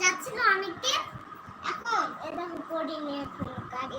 যাচ্ছিল অনেককে এখন এ দেখো পড়িনি এখন গাড়ি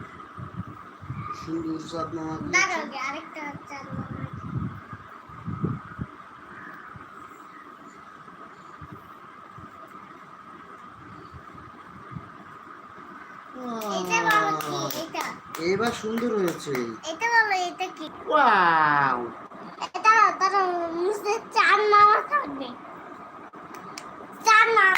সুন্দর চাঁদ মামা আরেকটা চাঁদ মামা এটা বলো এটা। এবার সুন্দর হয়েছে। এটা বলো এটা কি? ওয়াও। এটা তারা মুসে চাঁদ মামা থাকবে। চাঁদ মামা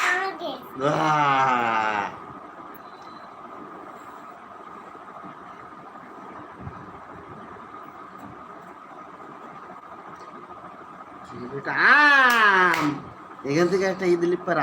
এটা আম। এখান থেকে একটা ঈদ লিপ্পার